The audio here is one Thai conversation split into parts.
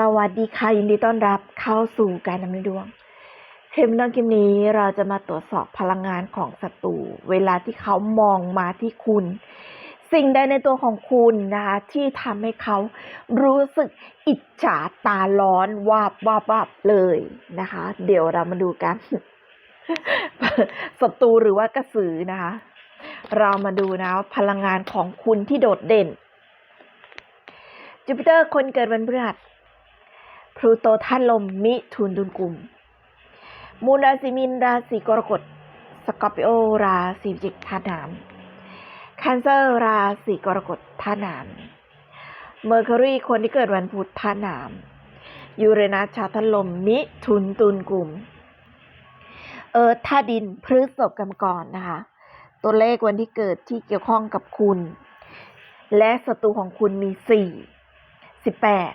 สวัสดีค่ะ ยินดีต้อนรับเข้าสู่การนำในดวงคลิปน้องคลิปนี้เราจะมาตรวจสอบพลังงานของศัตรูเวลาที่เขามองมาที่คุณ สิ่งใดในตัวของคุณนะคะที่ทำให้เขารู้สึกอิจฉาตาร้อนวาบวาบวาบเลยนะคะ เดี๋ยวเรามาดูกันศัตรูหรือว่ากระสือนะคะ เรามาดูนะพลังงานของคุณที่โดดเด่นจูปิเตอร์คนเกิดวันพฤหัส พลูโตธาตุลมมิถุนดุลกุมมูลราศีมินราศีกรกฎ สกอร์ปิโอราศีพิจิกธาตุน้ำคันเซอร์ราศีกรกฎธาตุน้ำเมอร์คิวรีคนที่เกิดวันพุธธาตุน้ำยูเรนัสชาวธาตุลมมิถุนตุลกุมเอิร์ธธาตุดินพฤษภกรรมกรนะคะ ตัวเลขวันที่เกิดที่เกี่ยวข้องกับคุณ และศัตรูของคุณมีสี่สิบแปด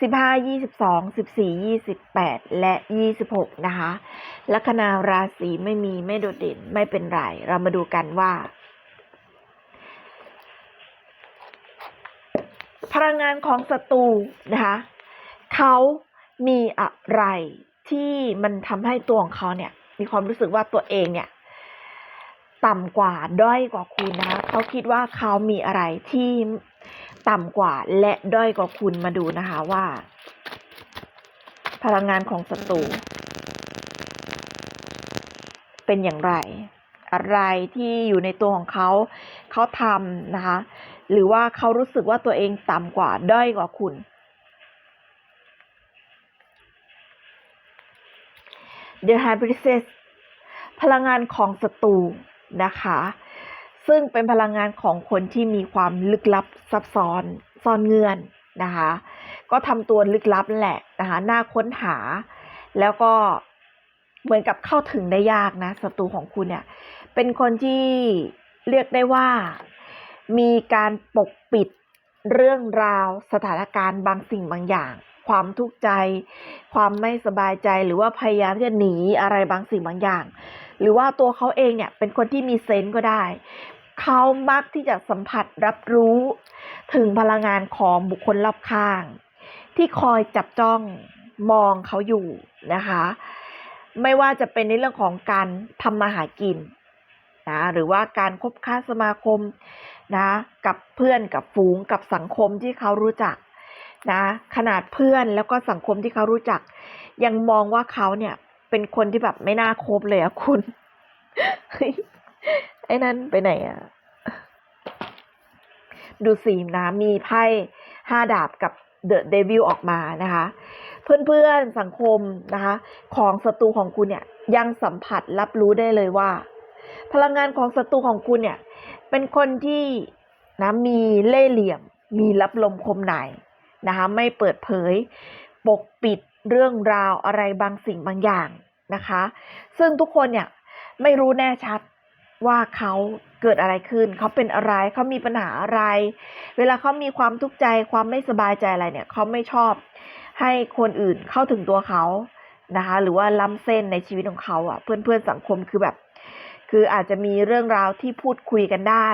สิบห้ายี่สิบสองสิบสี่ยี่สิบแปดและยี่สิบหกนะคะลัคนาราศีไม่มีไม่โดดเด่นไม่เป็นไร เรามาดูกันว่า พลังงานของศัตรูนะคะเขามีอะไรที่มันทำให้ตัวของเขาเนี่ย มีความรู้สึกว่าตัวเองเนี่ย ต่ำกว่าด้อยกว่าคุณนะคะเขาคิดว่าเขามีอะไรที่ ต่ำกว่าและด้อยกว่าคุณมาดูนะคะว่า พลังงานของศัตรูเป็นอย่างไร อะไรที่อยู่ในตัวของเขาเขาทำนะคะ หรือว่าเขารู้สึกว่าตัวเองต่ำกว่าด้อยกว่าคุณ The High Priestess พลังงานของศัตรูนะคะ ซึ่งเป็นพลังงานของคนที่มีความลึกลับซับซ้อนซ่อนเงื่อนนะคะ ก็ทำตัวลึกลับแหละนะคะน่าค้นหา แล้วก็เหมือนกับเข้าถึงได้ยากนะศัตรูของคุณเนี่ย เป็นคนที่เรียกได้ว่ามีการปกปิดเรื่องราวสถานการณ์บางสิ่งบางอย่าง ความทุกข์ใจ ความไม่สบายใจหรือว่าพยายามที่จะหนีอะไรบางสิ่งบางอย่าง หรือว่าตัวเขาเองเนี่ยเป็นคนที่มีเซนส์ก็ได้ เขามักที่จะสัมผัสรับรู้ ถึงพลังงานของบุคคลรอบข้าง ที่คอยจับจ้องมองเขาอยู่นะคะ ไม่ว่าจะเป็นในเรื่องของการทำมาหากินนะหรือว่าการคบค้าสมาคมนะกับเพื่อนกับฝูงกับสังคมที่เขารู้จักนะขนาดเพื่อนแล้วก็สังคมที่เขารู้จัก ยังมองว่าเขาเนี่ยเป็นคนที่แบบไม่น่าคบเลยอะคุณ ไอ้นั่นไปไหนอะดูสีนะมีไพ่ห้าดาบกับเดอะเดวิลออกมานะคะ เพื่อนๆสังคมนะคะ ของศัตรูของคุณเนี่ยยังสัมผัสรับรู้ได้เลยว่า พลังงานของศัตรูของคุณเนี่ย เป็นคนที่นะมีเล่ห์เหลี่ยม มีรับลมคมในนะคะ ไม่เปิดเผย ปกปิดเรื่องราวอะไรบางสิ่งบางอย่างนะคะ ซึ่งทุกคนเนี่ยไม่รู้แน่ชัด ว่าเขาเกิดอะไรขึ้น เขาเป็นอะไร เขามีปัญหาอะไร เวลาเขามีความทุกข์ใจ ความไม่สบายใจอะไรเนี่ย เขาไม่ชอบให้คนอื่นเข้าถึงตัวเขานะคะ หรือว่าล้ำเส้นในชีวิตของเขาอะ เพื่อนๆสังคมคือแบบ คืออาจจะมีเรื่องราวที่พูดคุยกันได้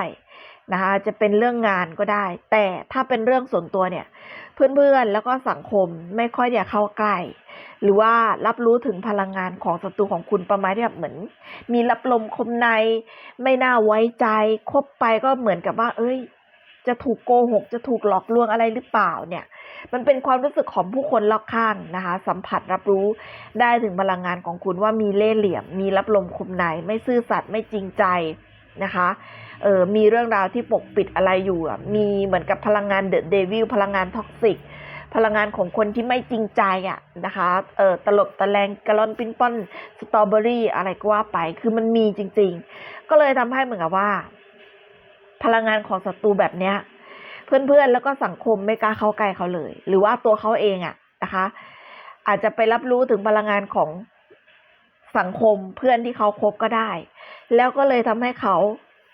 นะคะ จะเป็นเรื่องงานก็ได้ แต่ถ้าเป็นเรื่องส่วนตัวเนี่ย เพื่อนๆ แล้วก็สังคมไม่ค่อยอยากเข้าใกล้หรือว่ารับรู้ถึงพลังงานของศัตรูของคุณประมาณที่แบบเหมือน มีรับลมคมใน ไม่น่าไว้ใจคบไปก็เหมือนกับว่า เอ้ย จะถูกโกหก จะถูกหลอกลวงอะไรหรือเปล่าเนี่ย มันเป็นความรู้สึกของผู้คนรอบข้างนะคะ สัมผัสรับรู้ได้ถึงพลังงานของคุณว่ามีเล่ห์เหลี่ยม มีรับลมคมใน ไม่ซื่อสัตย์ไม่จริงใจ นะคะเออมีเรื่องราวที่ปกปิดอะไรอยู่มีเหมือนกับพลังงานเดอะเดวิลพลังงานท็อกซิกพลังงานของคนที่ไม่จริงใจอะนะคะเออตลบตะแลงกะลอนปิ้นป้อนสตรอเบอรี่อะไรก็ว่าไปคือมันมีจริง ๆ ก็เลยทำให้เหมือนกับว่า พลังงานของศัตรูแบบเนี้ย เพื่อนๆแล้วก็สังคมไม่กล้าเข้าใกล้เขาเลย หรือว่าตัวเขาเองอะนะคะ อาจจะไปรับรู้ถึงพลังงานของ สังคมเพื่อนที่เขาคบก็ได้ แล้วก็เลยทำให้เขา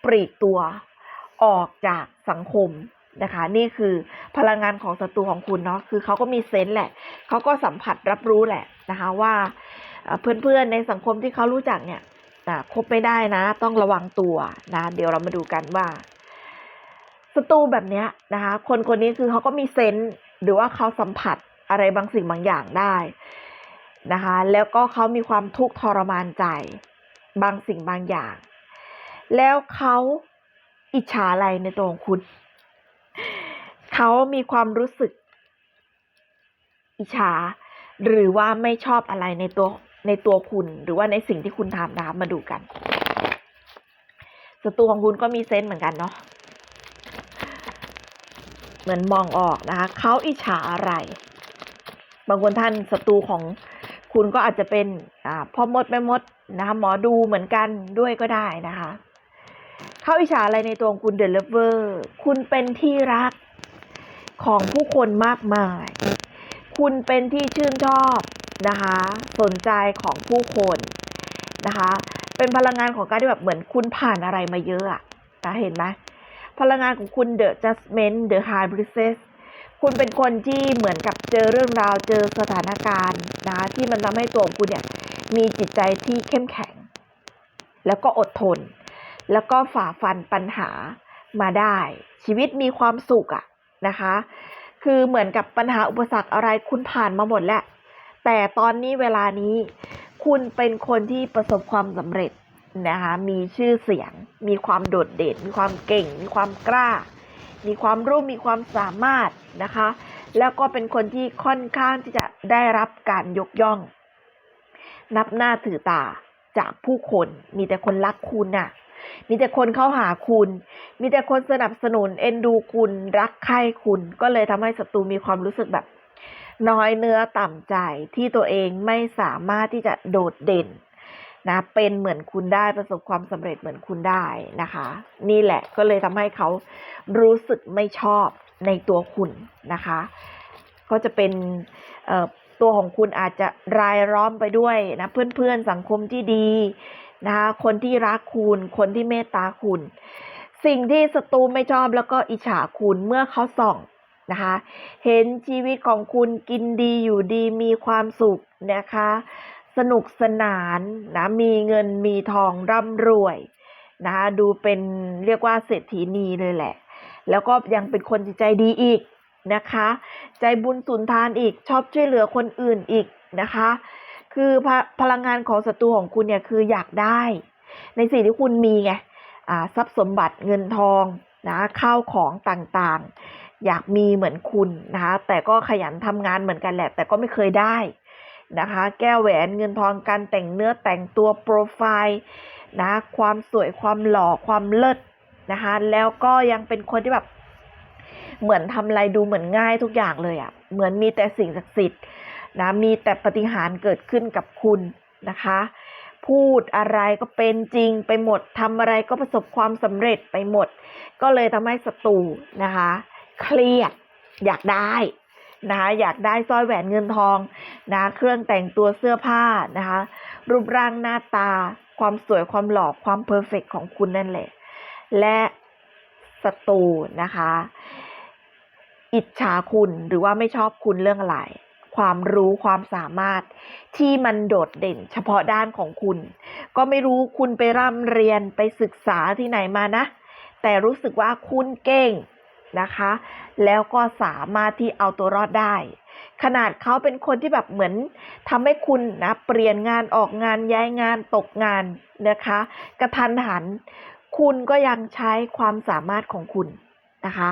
ปลีกตัวออกจากสังคมนะคะ นี่คือพลังงานของศัตรูของคุณเนาะคือเขาก็มีเซนส์แหละเขาก็สัมผัสรับรู้แหละนะคะว่าเพื่อนๆในสังคมที่เขารู้จักเนี่ยคบไม่ได้นะ ต้องระวังตัวนะ เดี๋ยวเรามาดูกันว่าศัตรูแบบเนี้ยนะคะ คนคนนี้คือเขาก็มีเซนส์หรือว่าเขาสัมผัสอะไรบางสิ่งบางอย่างได้ นะคะ แล้วก็เขามีความทุกข์ทรมานใจ บางสิ่งบางอย่าง แล้วเขาอิจฉาอะไรในตัวของคุณ เขามีความรู้สึก อิจฉา หรือว่าไม่ชอบอะไรในตัวในตัวคุณ หรือว่าในสิ่งที่คุณทำนะคะมาดูกันศัตรูของคุณก็มีเซนส์เหมือนกันเนาะเหมือนมองออกนะคะเขาอิจฉาอะไร บางคนท่านศัตรูของ คุณก็อาจจะเป็นพ่อมดแม่มดนะคะหมอดูเหมือนกันด้วยก็ได้นะคะ เข้าอิจฉาอะไรในตัวคุณเดลเวอร์คุณเป็นที่รักของผู้คนมากมาย คุณเป็นที่ชื่นชอบนะคะ สนใจของผู้คนนะคะ เป็นพลังงานของการที่แบบเหมือนคุณผ่านอะไรมาเยอะอะนะเห็นไหมพลังงานของคุณ The Judgment The High Priestess คุณเป็นคนที่เหมือนกับเจอเรื่องราวเจอสถานการณ์นะที่มันทำให้ตัวของคุณเนี่ยมีจิตใจที่เข้มแข็ง แล้วก็อดทน แล้วก็ฝ่าฟันปัญหามาได้ ชีวิตมีความสุขอะนะคะ คือเหมือนกับปัญหาอุปสรรคอะไรคุณผ่านมาหมดแล้ว แต่ตอนนี้เวลานี้ คุณเป็นคนที่ประสบความสำเร็จนะคะ มีชื่อเสียง มีความโดดเด่น มีความเก่ง มีความกล้า มีความรู้มีความสามารถนะคะ แล้วก็เป็นคนที่ค่อนข้างที่จะได้รับการยกย่อง นับหน้าถือตาจากผู้คนมีแต่คนรักคุณน่ะ มีแต่คนเข้าหาคุณ มีแต่คนสนับสนุนเอ็นดูคุณ รักใคร่คุณ ก็เลยทำให้ศัตรูมีความรู้สึกแบบน้อยเนื้อต่ำใจที่ตัวเองไม่สามารถที่จะโดดเด่น นะเป็นเหมือนคุณได้ประสบความสำเร็จเหมือนคุณได้นะคะ นี่แหละก็เลยทำให้เขารู้สึกไม่ชอบในตัวคุณนะคะ ก็จะเป็นตัวของคุณอาจจะรายล้อมไปด้วยนะเพื่อนๆสังคมที่ดีนะคะคนที่รักคุณคนที่เมตตาคุณ สิ่งที่ศัตรูไม่ชอบแล้วก็อิจฉาคุณเมื่อเขาส่องนะคะเห็นชีวิตของคุณกินดีอยู่ดีมีความสุขนะคะ สนุกสนานนะมีเงินมีทองร่ำรวยนะคะดูเป็นเรียกว่าเศรษฐีนีเลยแหละ แล้วก็ยังเป็นคนจิตใจดีอีกนะคะ ใจบุญสุนทานอีกชอบช่วยเหลือคนอื่นอีกนะคะ คือพพลังงานของศัตรูของคุณเนี่ยคืออยากได้ ในสิ่งที่คุณมีไงอ่าทรัพย์สมบัติเงินทองนะข้าวของต่างๆ อยากมีเหมือนคุณนะคะแต่ก็ขยันทำงานเหมือนกันแหละ แต่ก็ไม่เคยได้ นะคะ แก้วแหวนเงินทองการแต่งเนื้อแต่งตัวโปรไฟล์นะความสวยความหล่อความเลิศนะคะ แล้วก็ยังเป็นคนที่แบบ เหมือนทำอะไรดูเหมือนง่ายทุกอย่างเลยอะ่ะ เหมือนมีแต่สิ่งศักดิ์สิทธิ์นะมีแต่ปฏิหารเกิดขึ้นกับคุณนะคะ พูดอะไรก็เป็นจริงไปหมดทำอะไรก็ประสบความสำเร็จไปหมด ก็เลยทำให้ศัตรูนะคะ เครียดอยากได้ นะคะอยากได้สร้อยแหวนเงินทองนะเครื่องแต่งตัวเสื้อผ้านะคะรูปร่างหน้าตา ความสวยความหล่อความเพอร์เฟกของคุณนั่นแหละ และศัตรูนะคะ อิจฉาคุณหรือว่าไม่ชอบคุณเรื่องอะไรความรู้ความสามารถที่มันโดดเด่นเฉพาะด้านของคุณ ก็ไม่รู้คุณไปร่ำเรียนไปศึกษาที่ไหนมานะ แต่รู้สึกว่าคุณเก่ง นะคะ แล้วก็สามารถที่เอาตัวรอดได้ ขนาดเขาเป็นคนที่แบบเหมือนทำให้คุณนะเปลี่ยนงานออกงานย้ายงานตกงานนะคะ กระทันหัน คุณก็ยังใช้ความสามารถของคุณนะคะ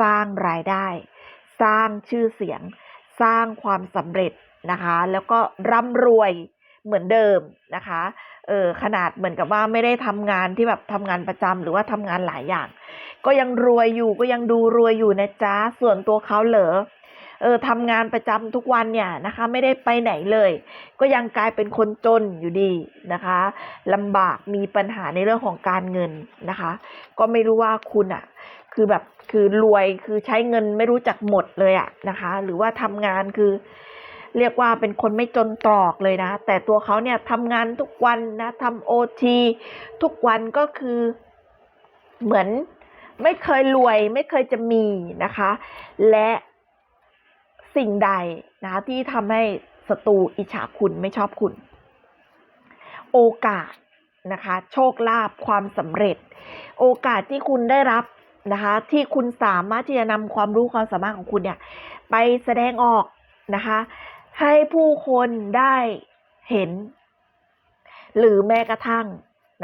สร้างรายได้ สร้างชื่อเสียง สร้างความสำเร็จนะคะ แล้วก็ร่ำรวย เหมือนเดิมนะคะเออขนาดเหมือนกับว่าไม่ได้ทำงานที่แบบทำงานประจำหรือว่าทำงานหลายอย่าง ก็ยังรวยอยู่ก็ยังดูรวยอยู่นะจ๊ะส่วนตัวเขาเหรอเออทำงานประจำทุกวันเนี่ยนะคะ ไม่ได้ไปไหนเลย ก็ยังกลายเป็นคนจนอยู่ดีนะคะลำบากมีปัญหาในเรื่องของการเงินนะคะ ก็ไม่รู้ว่าคุณอะ คือแบบคือรวยคือใช้เงินไม่รู้จักหมดเลยอะนะคะ หรือว่าทำงานคือ เรียกว่าเป็นคนไม่จนตรอกเลยนะ แต่ตัวเขาเนี่ยทำงานทุกวันนะทำโอทีทุกวันก็คือเหมือนไม่เคยรวยไม่เคยจะมีนะคะ และสิ่งใดนะคะที่ทำให้ศัตรูอิจฉาคุณไม่ชอบคุณ โอกาสนะคะ โชคลาภความสำเร็จ โอกาสที่คุณได้รับนะคะ ที่คุณสามารถที่จะนำความรู้ความสามารถของคุณเนี่ย ไปแสดงออกนะคะ ให้ผู้คนได้เห็น หรือแม้กระทั่ง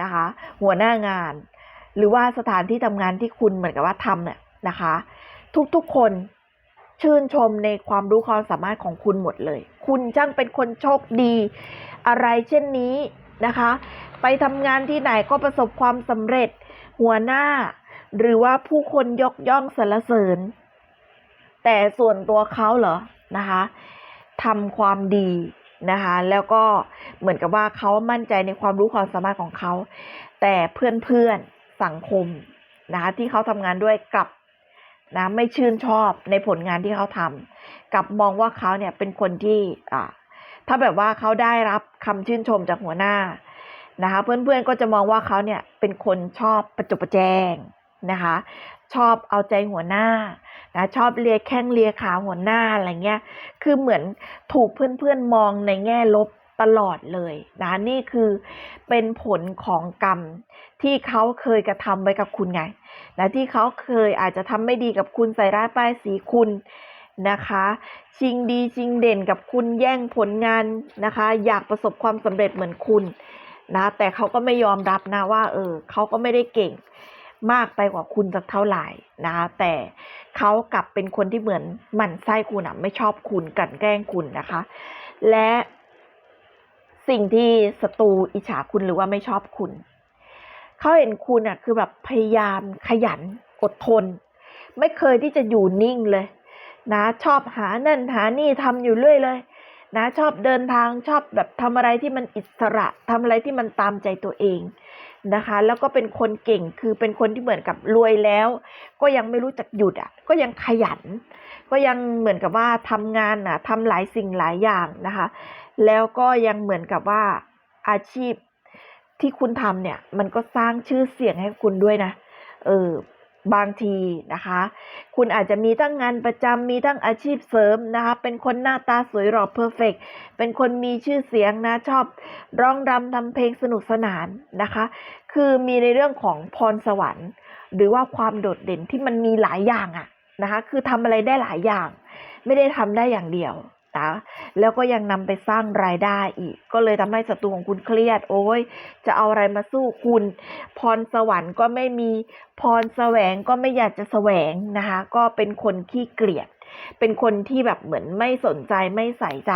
นะคะ หัวหน้างาน หรือว่าสถานที่ทำงานที่คุณเหมือนกับว่าทำเนี่ยนะคะ ทุกๆคนชื่นชมในความรู้ความสามารถของคุณหมดเลย คุณจ้างเป็นคนโชคดี อะไรเช่นนี้นะคะ ไปทำงานที่ไหนก็ประสบความสำเร็จ หัวหน้า หรือว่าผู้คนยกย่องสรรเสริญ แต่ส่วนตัวเขาเหรอนะคะ ทำความดีนะคะแล้วก็เหมือนกับว่าเขามั่นใจในความรู้ความสามารถของเขา แต่เพื่อนๆสังคมนะคะที่เขาทำงานด้วยกลับนะไม่ชื่นชอบในผลงานที่เขาทำกลับมองว่าเขาเนี่ยเป็นคนที่อ่าถ้าแบบว่าเขาได้รับคำชื่นชมจากหัวหน้านะคะเพื่อนๆก็จะมองว่าเขาเนี่ยเป็นคนชอบประจบประแจง นะคะ ชอบเอาใจหัวหน้านะชอบเลียแข้งเลียขาหัวหน้าอะไรเงี้ย คือเหมือนถูกเพื่อนๆมองในแง่ลบตลอดเลยนะนี่คือเป็นผลของกรรมที่เขาเคยกระทำไว้กับคุณไงนะที่เขาเคยอาจจะทำไม่ดีกับคุณใส่ร้ายป้ายสีคุณนะคะ ชิงดีชิงเด่นกับคุณแย่งผลงานนะคะ อยากประสบความสำเร็จเหมือนคุณนะแต่เขาก็ไม่ยอมรับนะว่าเออเขาก็ไม่ได้เก่ง มากไปกว่าคุณสักเท่าไหร่นะคะ แต่เขากลับเป็นคนที่เหมือนหมั่นไส้คุณอะไม่ชอบคุณกันแกล้งคุณนะคะ และสิ่งที่ศัตรูอิจฉาคุณหรือว่าไม่ชอบคุณ เขาเห็นคุณอะคือแบบพยายามขยันอดทน ไม่เคยที่จะอยู่นิ่งเลย นะชอบหานั่นหานี่ทำอยู่เรื่อยเลยนะชอบเดินทางชอบแบบทำอะไรที่มันอิสระทำอะไรที่มันตามใจตัวเอง นะคะ แล้วก็เป็นคนเก่งคือเป็นคนที่เหมือนกับรวยแล้ว ก็ยังไม่รู้จักหยุดอะ ก็ยังขยัน ก็ยังเหมือนกับว่าทำงานอะทำหลายสิ่งหลายอย่างนะคะ แล้วก็ยังเหมือนกับว่าอาชีพที่คุณทำเนี่ย มันก็สร้างชื่อเสียงให้คุณด้วยนะ เออ บางทีนะคะ คุณอาจจะมีทั้งงานประจำมีทั้งอาชีพเสริมนะคะ เป็นคนหน้าตาสวยหล่อเพอร์เฟกเป็นคนมีชื่อเสียงนะชอบร้องรำทำเพลงสนุกสนานนะคะ คือมีในเรื่องของพรสวรรค์ หรือว่าความโดดเด่นที่มันมีหลายอย่างอะนะคะ คือทำอะไรได้หลายอย่าง ไม่ได้ทำได้อย่างเดียว นะแล้วก็ยังนำไปสร้างรายได้อีก ก็เลยทำให้ศัตรูของคุณเครียด โอ้ย จะเอาอะไรมาสู้คุณ พรสวรรค์ก็ไม่มีพรแสวงก็ไม่อยากจะแสวงนะคะ ก็เป็นคนขี้เกลียด เป็นคนที่แบบเหมือนไม่สนใจไม่ใส่ใจ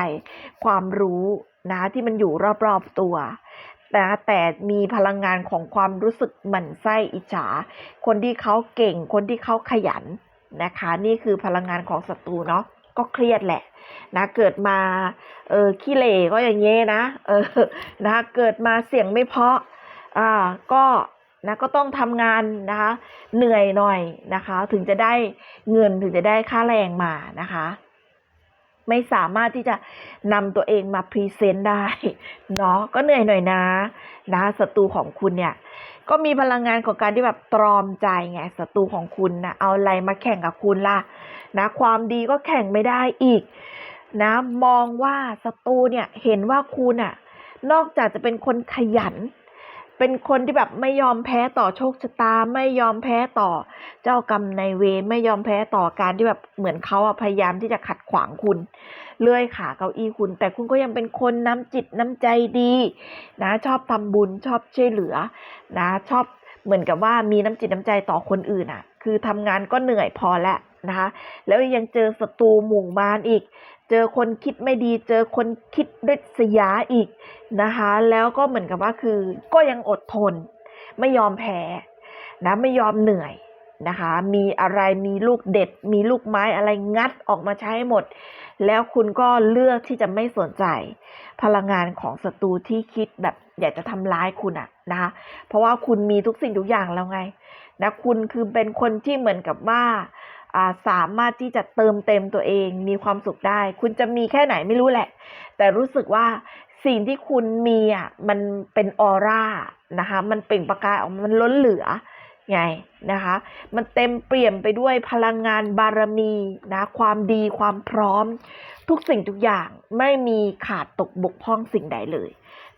ความรู้นะที่มันอยู่รอบๆตัวนะแต่มีพลังงานของความรู้สึกหมั่นไส้อิจฉา คนที่เขาเก่งคนที่เขาขยันนะคะ นี่คือพลังงานของศัตรูเนาะ ก็เครียดแหละนะเกิดมาเออขี้เหร่ก็อย่างเงี้ยนะเออนะเกิดมาเสียงไม่เพาะอ่าก็นะก็ต้องทำงานนะคะเหนื่อยหน่อยนะคะ ถึงจะได้เงินถึงจะได้ค่าแรงมานะคะ ไม่สามารถที่จะนำตัวเองมาพรีเซนต์ได้เนาะก็เหนื่อยหน่อยนะนะศัตรูของคุณเนี่ย ก็มีพลังงานของการที่แบบตรอมใจไงศัตรูของคุณนะเอาอะไรมาแข่งกับคุณล่ะ นะความดีก็แข่งไม่ได้อีกนะมองว่าศัตรูเนี่ยเห็นว่าคุณอะนอกจากจะเป็นคนขยัน เป็นคนที่แบบไม่ยอมแพ้ต่อโชคชะตา ไม่ยอมแพ้ต่อเจ้ากรรมนายเวรไม่ยอมแพ้ต่อการที่แบบเหมือนเขาอะพยายามที่จะขัดขวางคุณเลื่อยขาเก้าอี้คุณ แต่คุณก็ยังเป็นคนน้ำจิตน้ำใจดี นะ ชอบทำบุญชอบช่วยเหลือ นะ ชอบเหมือนกับว่ามีน้ำจิตน้ำใจต่อคนอื่นอะคือทำงานก็เหนื่อยพอแล้ว นะคะ แล้วยังเจอศัตรูหมู่มารอีก เจอคนคิดไม่ดี เจอคนคิดริษยาอีกนะคะ แล้วก็เหมือนกับว่าคือก็ยังอดทน ไม่ยอมแพ้นะไม่ยอมเหนื่อยนะคะ มีอะไรมีลูกเด็ด มีลูกไม้อะไรงัดออกมาใช้หมด แล้วคุณก็เลือกที่จะไม่สนใจ พลังงานของศัตรูที่คิดแบบอยากจะทำร้ายคุณอะนะคะ เพราะว่าคุณมีทุกสิ่งทุกอย่างแล้วไงนะคุณคือเป็นคนที่เหมือนกับว่าอ่า สามารถที่จะเติมเต็มตัวเองมีความสุขได้ คุณจะมีแค่ไหนไม่รู้แหละ แต่รู้สึกว่าสิ่งที่คุณมีอะมันเป็นออร่านะคะมันเปล่งประกายออกมามันล้นเหลือไงนะคะ มันเต็มเปี่ยมไปด้วยพลังงานบารมีนะความดีความพร้อม ทุกสิ่งทุกอย่างไม่มีขาดตกบกพร่องสิ่งใดเลย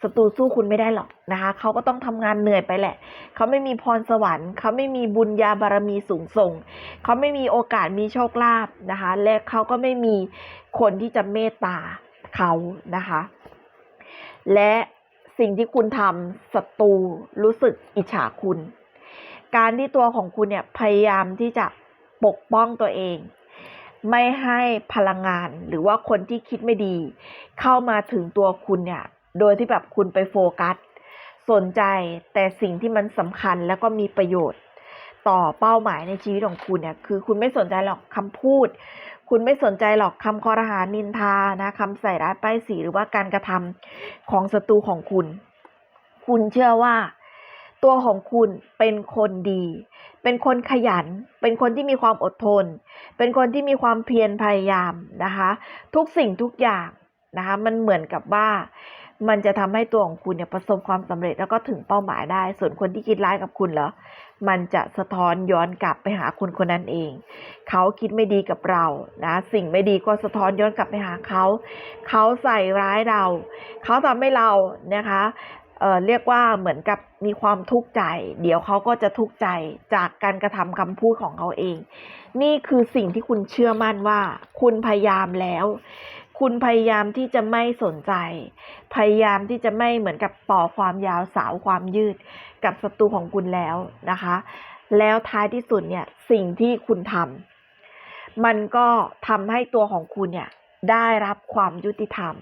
ศัตรูสู้คุณไม่ได้หรอกนะคะเขาก็ต้องทำงานเหนื่อยไปแหละ เขาไม่มีพรสวรรค์เขาไม่มีบุญญาบารมีสูงส่ง เขาไม่มีโอกาสมีโชคลาภนะคะ และเขาก็ไม่มีคนที่จะเมตตาเขานะคะ และสิ่งที่คุณทำศัตรูรู้สึกอิจฉาคุณ การที่ตัวของคุณเนี่ยพยายามที่จะปกป้องตัวเอง ไม่ให้พลังงานหรือว่าคนที่คิดไม่ดี เข้ามาถึงตัวคุณเนี่ย โดยที่แบบคุณไปโฟกัส สนใจแต่สิ่งที่มันสำคัญแล้วก็มีประโยชน์ ต่อเป้าหมายในชีวิตของคุณเนี่ย คือคุณไม่สนใจหรอกคำพูด คุณไม่สนใจหรอกคำคอรหานินทานะคำใส่ร้ายป้ายสีหรือว่าการกระทำของศัตรูของคุณ คุณเชื่อว่าตัวของคุณเป็นคนดี เป็นคนขยัน เป็นคนที่มีความอดทน เป็นคนที่มีความเพียรพยายามนะคะ ทุกสิ่งทุกอย่างนะคะ มันเหมือนกับว่า มันจะทำให้ตัวของคุณเนี่ยประสบความสำเร็จแล้วก็ถึงเป้าหมายได้ ส่วนคนที่คิดร้ายกับคุณเหรอ มันจะสะท้อนย้อนกลับไปหาคนคนนั้นเอง เขาคิดไม่ดีกับเรา นะ สิ่งไม่ดีก็สะท้อนย้อนกลับไปหาเขา เขาใส่ร้ายเรา เขาทำให้เรา นะคะเอ่อเรียกว่าเหมือนกับมีความทุกข์ใจ เดี๋ยวเขาก็จะทุกข์ใจจากการกระทำคำพูดของเขาเอง นี่คือสิ่งที่คุณเชื่อมั่นว่า คุณพยายามแล้ว คุณพยายามที่จะไม่สนใจ พยายามที่จะไม่เหมือนกับต่อความยาวสาวความยืด กับศัตรูของคุณแล้วนะคะ แล้วท้ายที่สุดเนี่ยสิ่งที่คุณทำมันก็ทำให้ตัวของคุณเนี่ยได้รับความยุติธรรม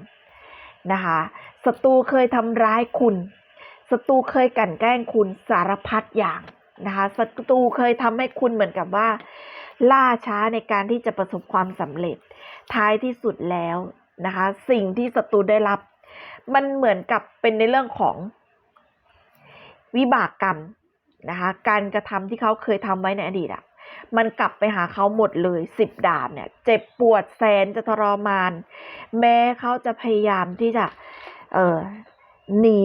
นะคะศัตรูเคยทำร้ายคุณศัตรูเคยกั่นแกล้งคุณสารพัดอย่างนะคะศัตรูเคยทำให้คุณเหมือนกับว่า ล่าช้าในการที่จะประสบความสำเร็จ ท้ายที่สุดแล้วนะคะ สิ่งที่ศัตรูได้รับ มันเหมือนกับเป็นในเรื่องของวิบากกรรมนะคะการกระทำที่เขาเคยทำไว้ในอดีตอะมันกลับไปหาเขาหมดเลยสิบดาบเนี่ยเจ็บปวดแสนจะทรมาน แม้เขาจะพยายามที่จะเออหนี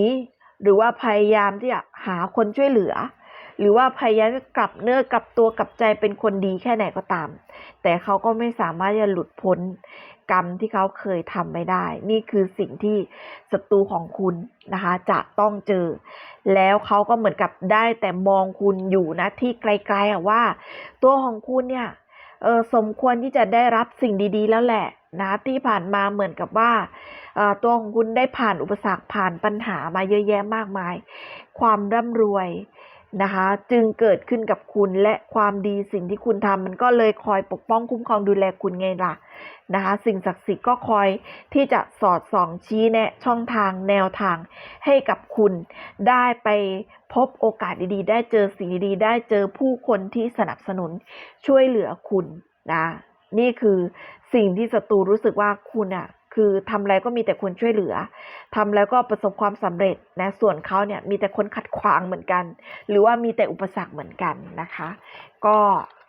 หรือว่าพยายามที่จะหาคนช่วยเหลือ หรือว่าพยายามกลับเนื้อกลับตัวกลับใจเป็นคนดีแค่ไหนก็ตาม แต่เขาก็ไม่สามารถจะหลุดพ้นกรรมที่เขาเคยทำไม่ได้ นี่คือสิ่งที่ศัตรูของคุณนะคะ จะต้องเจอ แล้วเขาก็เหมือนกับได้แต่มองคุณอยู่นะที่ไกลๆอะว่า ตัวของคุณเนี่ยเออสมควรที่จะได้รับสิ่งดี ๆ แล้วแหละนะที่ผ่านมาเหมือนกับว่าตัวของคุณได้ผ่านอุปสรรคผ่านปัญหามาเยอะแยะมากมาย ความร่ำรวย นะคะ จึงเกิดขึ้นกับคุณและความดีสิ่งที่คุณทำมันก็เลยคอยปกป้องคุ้มครองดูแลคุณไงล่ะนะคะ สิ่งศักดิ์สิทธิ์ก็คอยที่จะสอดส่องชี้แนะช่องทางแนวทางให้กับคุณ ได้ไปพบโอกาสดีๆ ได้เจอสิ่งดีๆได้เจอผู้คนที่สนับสนุนช่วยเหลือคุณนะนี่คือสิ่งที่ศัตรูรู้สึกว่าคุณอะ คือทำอะไรก็มีแต่คนช่วยเหลือทำแล้วก็ประสบความสำเร็จนะ ส่วนเขาเนี่ยมีแต่คนขัดขวางเหมือนกัน หรือว่ามีแต่อุปสรรคเหมือนกันนะคะ ก็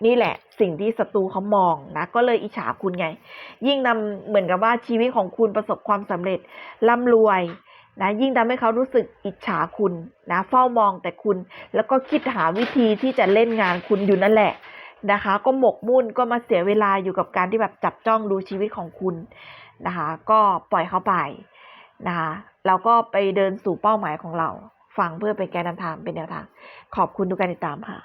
นี่แหละสิ่งที่ศัตรูเขามองนะ ก็เลยอิจฉาคุณไง ยิ่งนำเหมือนกับว่าชีวิตของคุณประสบความสำเร็จร่ำรวยนะยิ่งทำให้เขารู้สึกอิจฉาคุณนะเฝ้ามองแต่คุณ แล้วก็คิดหาวิธีที่จะเล่นงานคุณอยู่นั่นแหละนะคะ ก็หมกมุ่นก็มาเสียเวลาอยู่กับการที่แบบจับจ้องดูชีวิตของคุณ นะคะ ก็ปล่อยเขาไปนะคะเราก็ไปเดินสู่เป้าหมายของเรา ฟังเพื่อเป็นแกนนำทางเป็นแนวทาง ขอบคุณทุกการติดตามค่ะ